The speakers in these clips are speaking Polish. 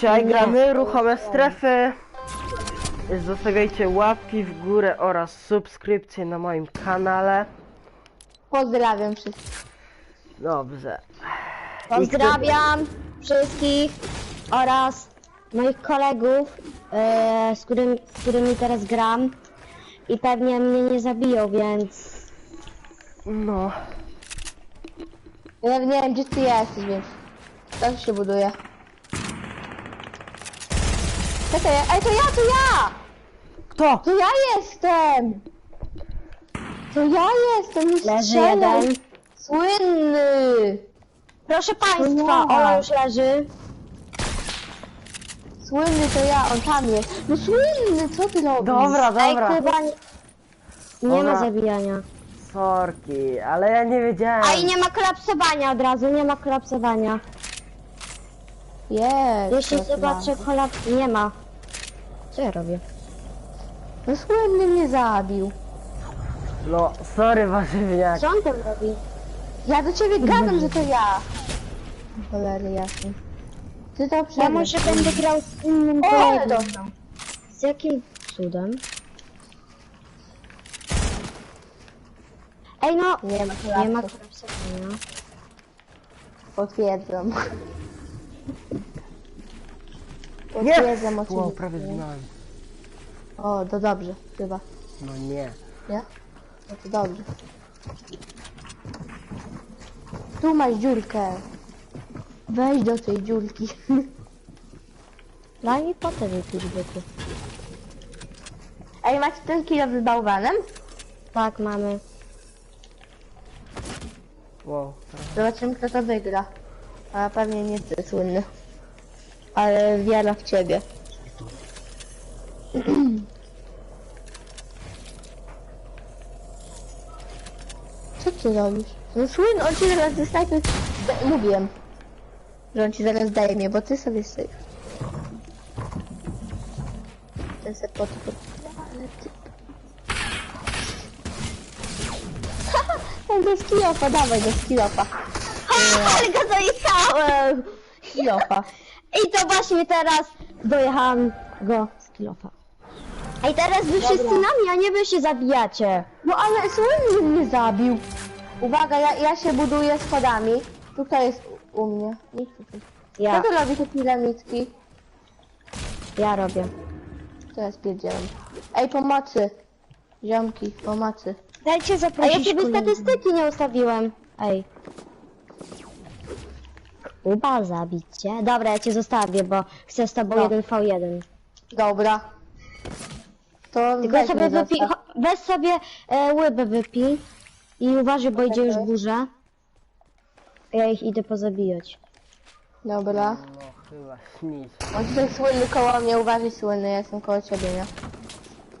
Dzisiaj gramy ruchome strefy. Zostawiajcie łapki w górę oraz subskrypcje na moim kanale. Pozdrawiam wszystkich. Dobrze. Pozdrawiam wszystkich oraz moich kolegów, e, z, którym, z którymi teraz gram. I pewnie mnie nie zabiją, więc No. Ja nie wiem gdzie ty jesteś, więc tak się buduje. Czekaj, ej to ja, to ja! Kto? To ja jestem! To ja jestem, leży jeden. Słynny! Proszę państwa. Ola już leży. Słynny to ja, on tam jest. No słynny, co ty robisz? Dobra, Ej, dobra. chyba nie, nie Dobra. ma zabijania. Sorki, ale ja nie wiedziałem. A i nie ma kolapsowania od razu, nie ma kolapsowania. Jest. Jeśli to zobaczę ma. kolaps... Nie ma. Co ja robię? No słynny mnie zabił. No, sorry warzywniak. Co on tam robi? Ja do ciebie gadam, że to ja. Cholery jasne. Ty to Ja przegrasz. może będę grał z innym O, ale kolegą. dostał. Z jakim cudem? Ej no! Nie ma Nie ma kolapsu. kolapsowania. Potwierdzam. Nie! Potwierdzam Wow, prawie zginąłem. O, to dobrze, chyba. No nie. Nie? No to dobrze. Tu masz dziurkę. Wejdź do tej dziurki. Daj mi potem jakieś byty. Ej, macie ten kilo z bałwanem? Tak, mamy. Wow. Zobaczymy, kto to wygra. A pewnie nie ty, słynny. Ale wiara w ciebie. Co ty robisz? No słynny, on ci zaraz dostaje... Mówiłem, że on ci zaraz daje mnie, bo ty sobie stoisz. Ten se pod... pod... Ale ty... Haha, do skilofa, dawaj do skilofa. Ale go dojechałem! Skilofa. I to właśnie teraz dojechałem go z kilofa. Ej, teraz wy wszyscy na mnie, a nie wy się zabijacie. No ale słynny mnie zabił. Uwaga, ja, ja się buduję schodami. Tutaj jest u, u mnie. Nie chcę tu. Ja, Kto to robi te piramidki? ja robię. Teraz pierdzielam. Ej, pomocy. Ziomki, pomocy. Dajcie A zaprosić ja sobie kolegów. statystyki nie ustawiłem. Ej. Kuba, zabić cię. Dobra, ja cię zostawię, bo chcę z tobą No. 1v1. Dobra. To Tylko weź sobie mnie wypij, zostaw. cho- weź sobie e, łybę wypij i uważaj, bo idzie już burza. Ja ich idę pozabijać. Dobra. No chyba śnić. On tutaj słynny koło mnie, uważaj słynny, ja jestem koło ciebie, nie?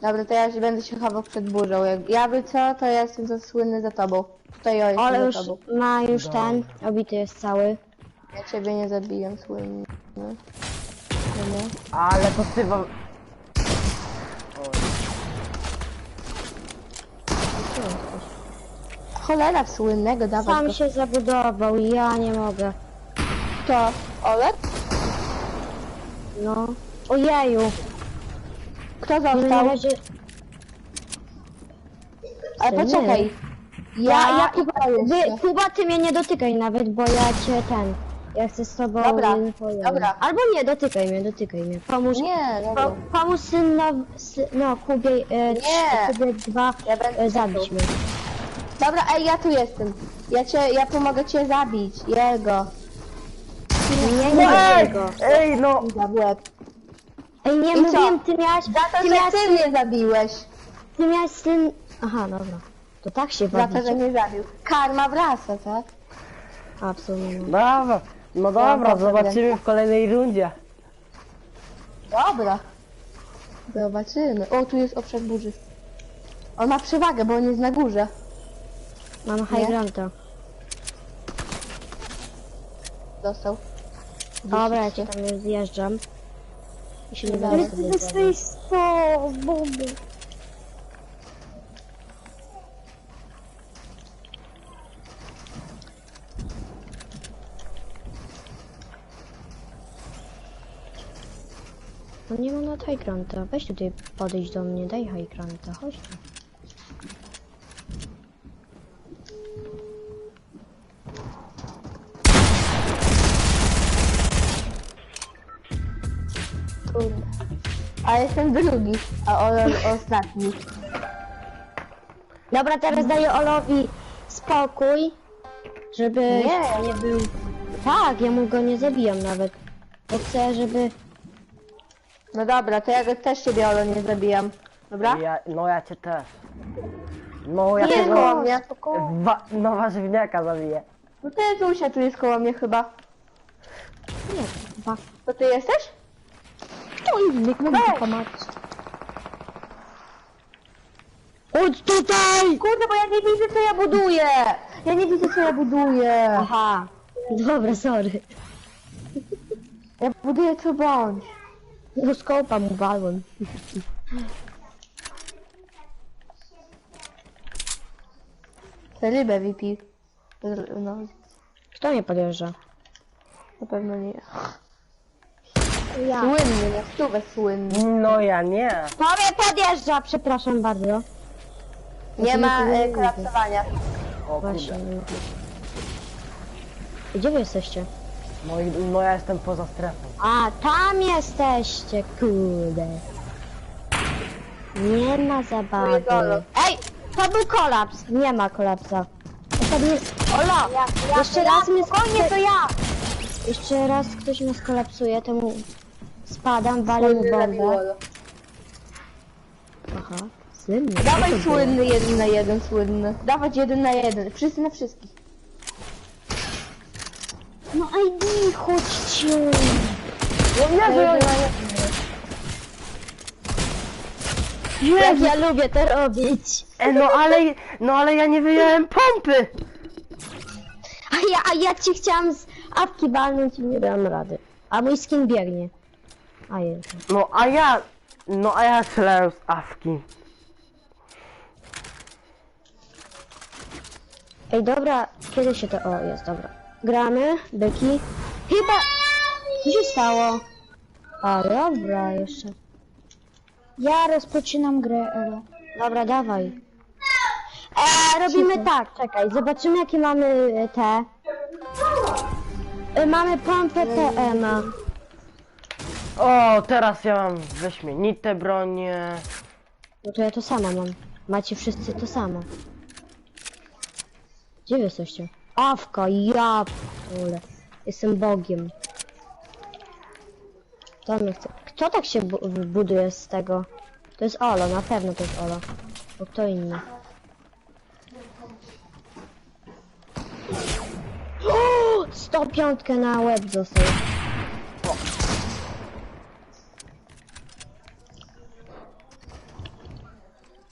Dobra, to ja się będę się chował przed burzą. Jak ja by co, to ja jestem za słynny za tobą. Tutaj ja jestem Ale za już tobą. ma już ten, obity jest cały. Ja ciebie nie zabiję, słynny. No. Ale to ty wam... Cholera w słynnego, dawaj Sam go. się zabudował i ja nie mogę. Kto? Olek? No. Ojeju. Kto został? razie... Ale poczekaj. Ja, Ja, ja, Kuba wy, Kuba, ty mnie nie dotykaj nawet, bo ja cię ten... Ja chcę z tobą Dobra, po dobra. Albo nie, dotykaj mnie, dotykaj mnie. Pomóż, Nie, po, dobra. pomóż syno, sy, no, Kubie, e, Nie. Kubie dwa Ja będę e, zabić mnie. Dobra, ej, ja tu jestem. Ja cię, ja pomogę cię zabić. Jego. Nie, No nie ej! nie go. Ej, no! Ej, nie I co? mówiłem, ty miałeś, Za to, ty że miałeś, ty mnie zabiłeś. ty miałeś syn... Aha, dobra. To tak się Za to, że bawicie. mnie zabił. Karma wraca, tak? Absolutnie. Dobra. No dobra, zobaczymy w kolejnej rundzie. Dobra. Zobaczymy. O, tu jest obszar burzy. On ma przewagę, bo on jest na górze. Mam high grounda. Dostał. Dobra, ja cię tam już zjeżdżam. I się nie będę sobie zjadł. sto, bomby. No nie mam na high granta. Weź tutaj podejść do mnie, daj high granta, chodź tu. Kurde. A jestem drugi, a Olol ostatni. Dobra, teraz daję Olowi spokój, żeby Nie. nie był... Tak, ja mu go nie zabijam nawet. Bo chcę, żeby... No dobra, to ja go też ciebie Olo nie zabijam. Dobra? Ja, no ja cię też. No ja Nie, tego koło mnie, to koło. wa- no warzywniaka zabiję. No to jest Zusia, tu jest koło mnie chyba. Nie, chyba... To ty jesteś? Kto inny Weź. pomóc? Chodź tutaj! Kurde, bo ja nie widzę co ja buduję! Ja nie widzę co ja buduję. Aha. Dobra, sorry. Ja buduję co bądź. No skopa mu walłem. Rybę wypij. No, Kto mnie podjeżdża? na pewno nie. Ja. Słynny, na stówę słynny. No ja nie. Kto mnie podjeżdża? Przepraszam bardzo. Nie ma e, kolapsowania. O Właśnie. Gdzie wy jesteście? No, i- no ja jestem poza strefą. A, tam jesteście, kurde. Nie ma zabawy. Ej, to był kolaps. Nie ma kolapsa. Ostatni... Ola, jeszcze raz mnie... Spokojnie, to ja! Jeszcze raz ktoś mnie skolapsuje, to mu spadam, walę mu Słynny bombę. Aha, słynny. Dawaj słynny, jeden na jeden, słynny. Dawać jeden na jeden. Wszyscy na wszystkich. No ID, chodźcie. No Jezu, jeden. Jak ja lubię to robić. E, no ale, no ale ja nie wyjąłem pompy. A ja, a ja ci chciałam z awki walnąć i nie dam rady. A mój skin biegnie. A jest. No a ja, no a ja strzelałem z awki. Ej, dobra, kiedy się to... O, jest, dobra. Gramy, byki. Chyba... Co się stało? A, dobra, jeszcze. Ja rozpoczynam grę, Elo. Dobra, dawaj. E, robimy tak, czekaj, zobaczymy jakie mamy e, te. E, mamy pompę TM. O, teraz ja mam wyśmienite bronie. No to ja to samo mam. Macie wszyscy to samo. Gdzie wy jesteście? Awka, ja pole. Jestem bogiem. Mnie chce? Kto tak się bu buduje z tego? To jest Olo, na pewno to jest Olo. Bo kto inny? O! 105 na łeb został.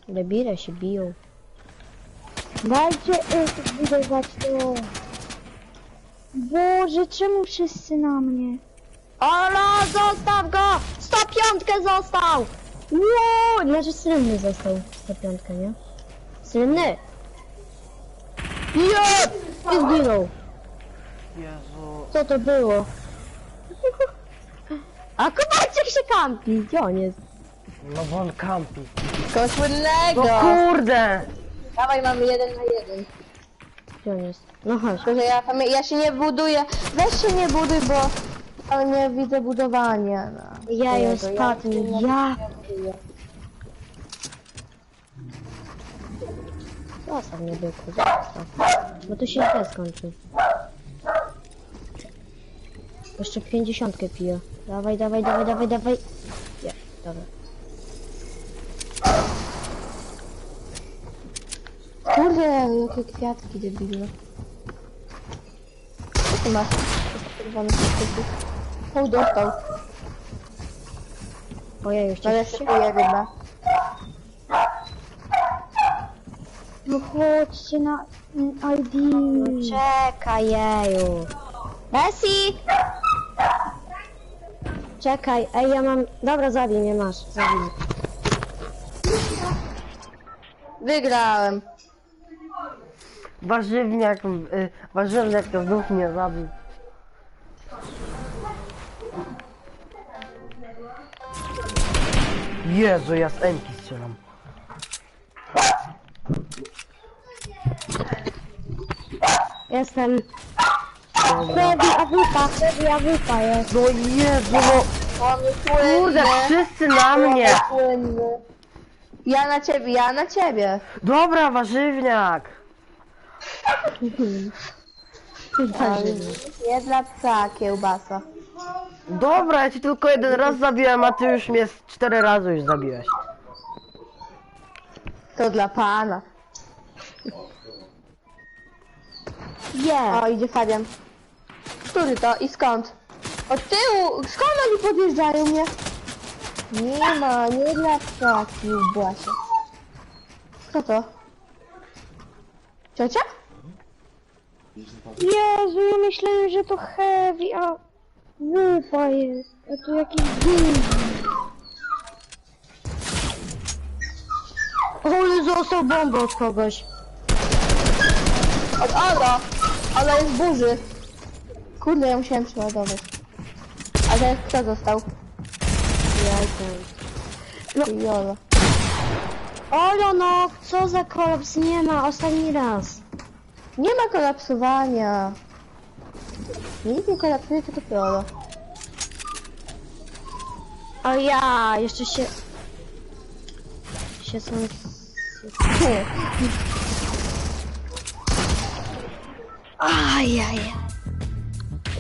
Debile się biją. Dajcie ich budować to. Boże, czemu wszyscy na mnie? Olo, zostaw go! 105 został! Wow! Znaczy srymny został 105, nie? Srymny! Jest! I zginął! Jezu. Co to było? A Kowalczyk się kampi! Gdzie on jest? No bo on kampi. Koło słynnego! No kurde! Dawaj, mamy jeden na jeden. Gdzie on jest? No chodź. Tylko, że ja, ja się nie buduję. Weź się nie buduj, bo ale nie widzę budowania. No. Ja ją spadł, ja... Zostaw mnie byku, zostaw. Bo to się źle skończy. Jeszcze 50 piję. Dawaj, dawaj, dawaj, dawaj, dawaj. Nie, dobra. Kurde, jakie kwiatki debilne. Co ty masz? Czerwony kwiatek. O, dostał. Ojej, już Ale cię sypuje ryba. No chodźcie na mm, ID. Czekaj, jeju. Bessie! Czekaj, ej, ja mam... Dobra, zabij mnie, masz, zabij. Wygrałem. Warzywniak, y, warzywniak to znów mnie zabił. Jezu, ja z Emki strzelam. Jestem. Heavy awupa, heavy awupa jest. No Jezu, no kurde, wszyscy na mnie. Ja na ciebie, ja na ciebie. Dobra, warzywniak. Nie dla psa kiełbasa. Dobra, ja ci tylko jeden raz zabiłem, a ty już mnie z cztery razy już zabiłeś. To dla pana. Nie. O, idzie Fabian. Który to i skąd? Od tyłu! Skąd oni podjeżdżają mnie? Nie ma, nie dla psa kiełbasa. Kto to? Ciocia? Jezu, ja myślałem, że to heavy, a wupa jest. A tu jakiś gówno. Ale został bombą od kogoś. Od Olo! Olo jest w burzy. Kurde, ja musiałem przeładować. A teraz kto został? Jajka. I Olo. Olo no, co za kolaps, nie ma, ostatni raz. Nie ma kolapsowania. Nic nie kolapsuje, tylko to Olo. O ja, jeszcze się... Się są... Ajaj.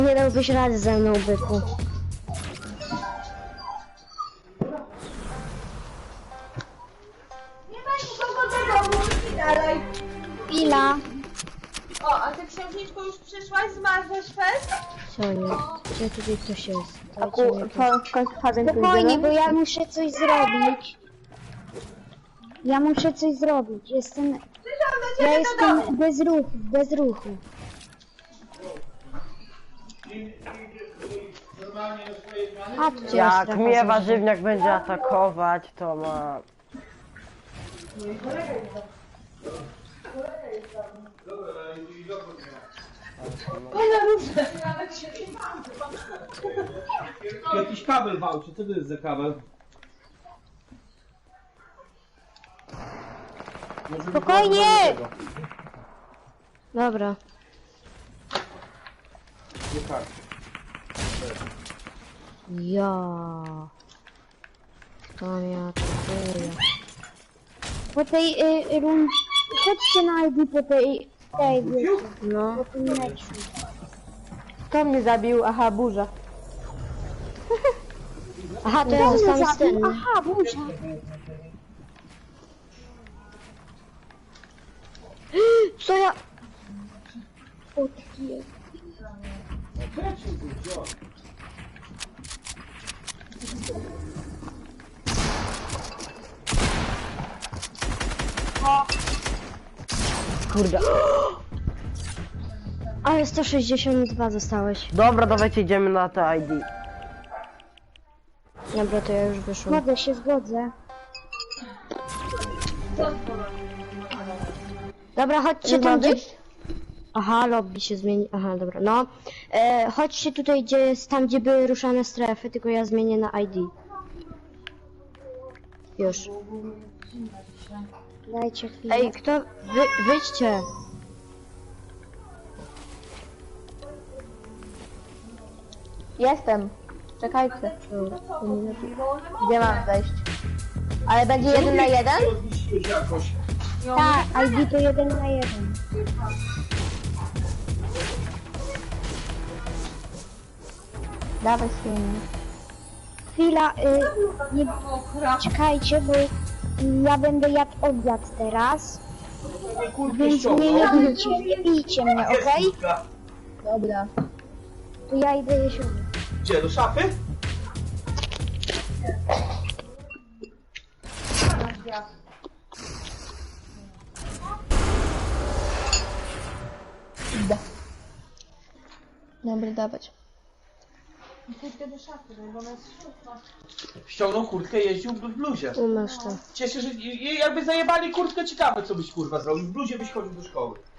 Nie dałbyś rady ze mną, byku. Księżniczko już przyszłaś? Zmarzłaś fest? Co nie? Gdzie tutaj ktoś jest? Dajcie w końcu tu Spokojnie, idzie, bo ja muszę coś zrobić. Ja muszę coś zrobić. Jestem... Ja jestem bez ruchu, bez ruchu. A tu Jak mnie warzywniak będzie atakować, to ma... Jakiś kabel w aucie, co to jest za kabel? Może Spokojnie! Dobra. Nie tak. Ja. To mnie atakuje. Po tej y, rund... Chodźcie na ID po tej... tej wiecie, No. Kto mnie zabił? Aha, burza. Aha, to ja zostałem z tym. Aha, burza. Co ja... O, taki jest. Kurde. Ale 162 zostałeś. Dobra, dawajcie idziemy na to ID. Dobra, to ja już wyszłam. Zgodzę się, zgodzę. Dobra, chodźcie tam gdzie... Aha, lobby się zmieni. Aha, dobra, no. E, chodźcie tutaj, gdzie jest, tam gdzie były ruszane strefy, tylko ja zmienię na ID. Już. Dajcie chwilę. Ej, kto... Wy, wyjdźcie. Jestem. Czekajcie. Gdzie mam wejść? Ale będzie jeden na jeden? Tak, ID to jeden na jeden. Dawaj świnie. Chwila, y, nie, czekajcie, bo ja będę jadł obiad teraz, Kurtkę więc mnie nie ściągnął. bijcie, nie bijcie mnie, okej? Kurtka. Dobra. To ja idę jeść obiad. Gdzie, do szafy? Dobra, dawać. Ściągnął kurtkę, jeździł w bluzie. Umasz to. Cieszę się, i- i jakby zajebali kurtkę, ciekawe co byś kurwa zrobił. W bluzie byś chodził do szkoły.